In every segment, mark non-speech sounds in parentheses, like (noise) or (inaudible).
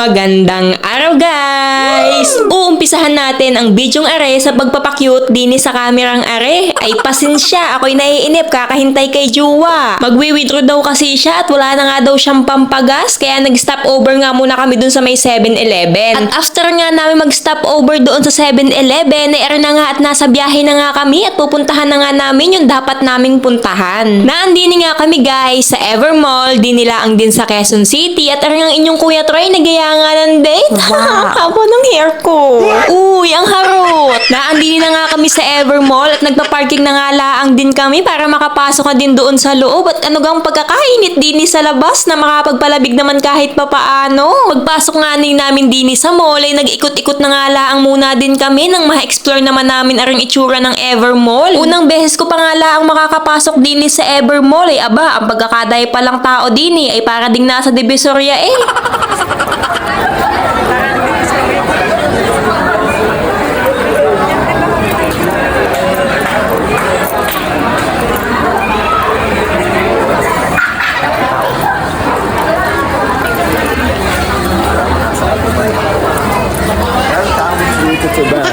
Magandang araw guys! Uumpisahan natin ang bidyong are sa pagpapakyut din sa kamerang are. Ay pasensya, ako'y naiinip kakahintay kay Juwa. Magwi-withdraw daw kasi siya at wala na nga daw siyang pampagas kaya nag-stop over nga muna kami dun sa may 7-Eleven. At after nga namin mag-stop over doon sa 7-Eleven, ay are na nga at nasa biyahe na nga kami at pupuntahan na nga namin yung dapat naming puntahan. Naandini nga kami guys sa Evermall, di nila ang din sa Quezon City at are nga inyong Kuya Troy nagaya nga ng date. Wow. (laughs) Haba ng hair ko. Uy, ang harot. (laughs) Naandini na nga kami sa Evermall at nagpa-parking na nga laang din kami para makapasok na din doon sa loob at ano gang pagkakainit din sa labas na makapagpalabig naman kahit papaano. Pagpasok nga din namin din sa mall ay nag-ikot-ikot na nga laang muna din kami nang ma-explore naman namin ang itsura ng Evermall. Unang beses ko pa nga laang makakapasok din sa Evermall ay aba, ang pagkakaday pa lang tao din ay para ding nasa Divisoria eh. (laughs) Dito sa ba?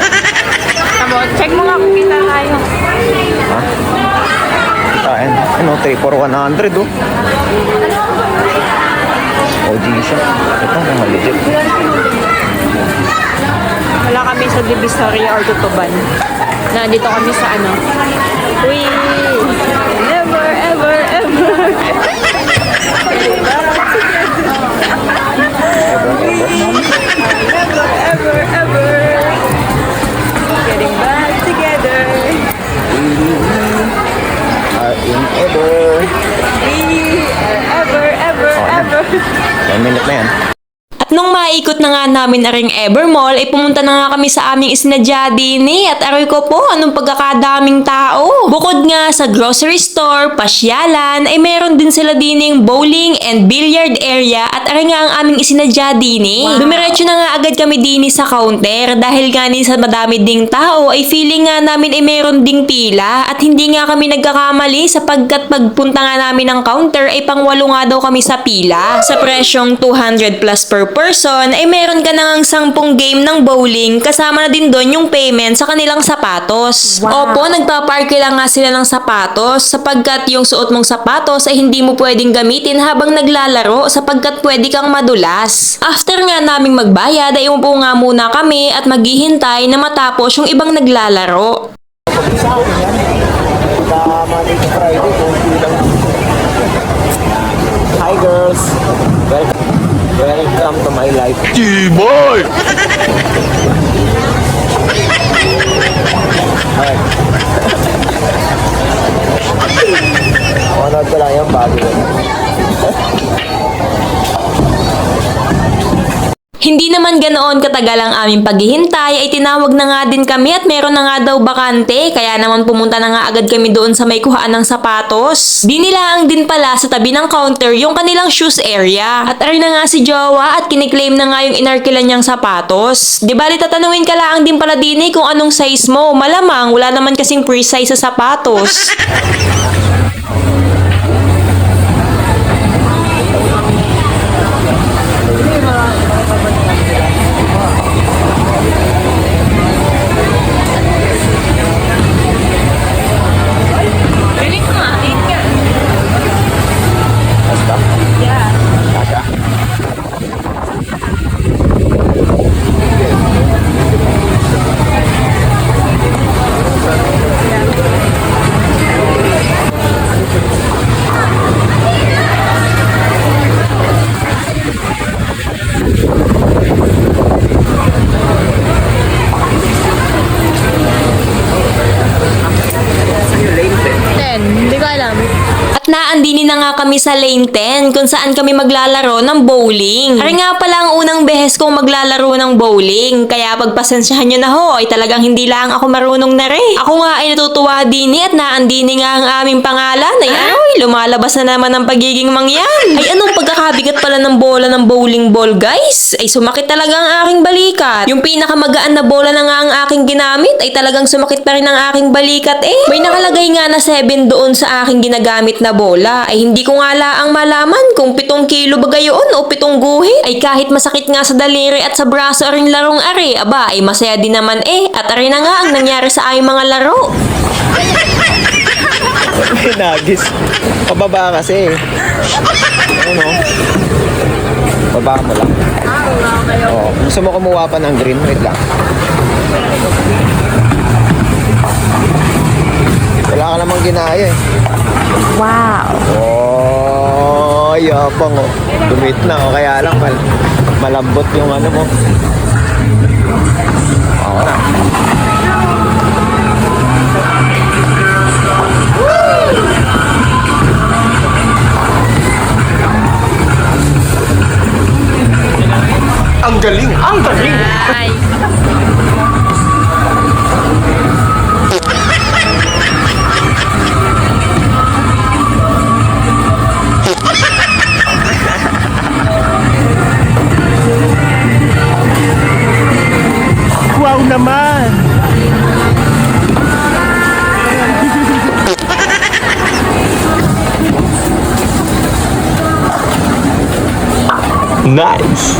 Tamo, check mo nga kung kita tayo. Kain. Ano, 3 for 100 oh. OG siya. Ito, mga legit. Wala kami sa Divisoria or Tutuban. Nandito kami sa ano. Uy! Never, ever, ever. Never, ever, ever. Getting 10 minute yan. At nung maikot na nga namin na ring Evermall, ay pumunta na nga kami sa aming isinadya din eh. At aray ko po, anong pagkakadaming tao. Bukod nga sa grocery store, pasyalan, ay meron din sila dining bowling and billiard area at aray nga ang aming isinadya din eh. Dumiretso na nga agad kami din sa counter dahil nga ni sa madami ding tao ay feeling nga namin ay meron ding pila at hindi nga kami nagkakamali sapagkat pagpunta nga namin ng counter ay pangwalo nga daw kami sa pila. Sa presyong 200 plus per person ay meron ka nang 10 game ng bowling kasama na din doon yung payment sa kanilang sapatos. Wow. Opo, nagpaparke lang nga sila ng sapatos sapagkat yung suot mong sapatos ay hindi mo pwedeng gamitin habang naglalaro sapagkat pwede kang madulas. After nga naming magbayad ay umupo nga muna kami at maghihintay na matapos yung ibang naglalaro. Welcome to my life. Boy! Manood ko lang yung bago. Hindi naman ganoon katagal ang aming paghihintay ay tinawag na nga din kami at meron na nga daw bakante kaya naman pumunta na nga agad kami doon sa may kuhaan ng sapatos. Dinilaang din pala sa tabi ng counter yung kanilang shoes area. At ari na nga si Jowa at kiniklaim na nga yung inarkilan niyang sapatos. Di bali tatanungin ka lang din pala din eh kung anong size mo. Malamang wala naman kasing precise sa sapatos. (laughs) At naandini na nga kami sa lane 10 kung saan kami maglalaro ng bowling. Ari nga pala ang unang beses kong maglalaro ng bowling. Kaya pagpasensyahan nyo na ho ay talagang hindi lang ako marunong na rin. Ako nga ay natutuwa din at naandini nga ang aming pangalan. Ay ay, lumalabas na naman ang pagiging mangyan. Ay anong pagkakabigat pala ng bola ng bowling ball guys? Ay sumakit talaga ang aking balikat. Yung pinakamagaan na bola na nga ang aking ginamit ay talagang sumakit pa rin ang aking balikat eh. May nakalagay nga na 7 doon sa aking ginagamit na bola. Ay hindi ko nga laang malaman kung pitong kilo ba gayon o pitong guhit. Ay kahit masakit nga sa daliri at sa braso aring larong ari, aba ay masaya din naman eh. At ari na nga ang nangyari sa aming mga laro. (laughs) Nagis. Pababa kasi. Ano? Baba mo lang. Oo. Gusto mo kumuha pa ng green? Wait lang. Wala ka namang ginaya eh. Wow. Oh, yabang oh. Dumit na oh. Kaya lang mal malambot yung ano mo. Oo na. Galing! Wow naman! Nice!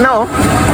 No.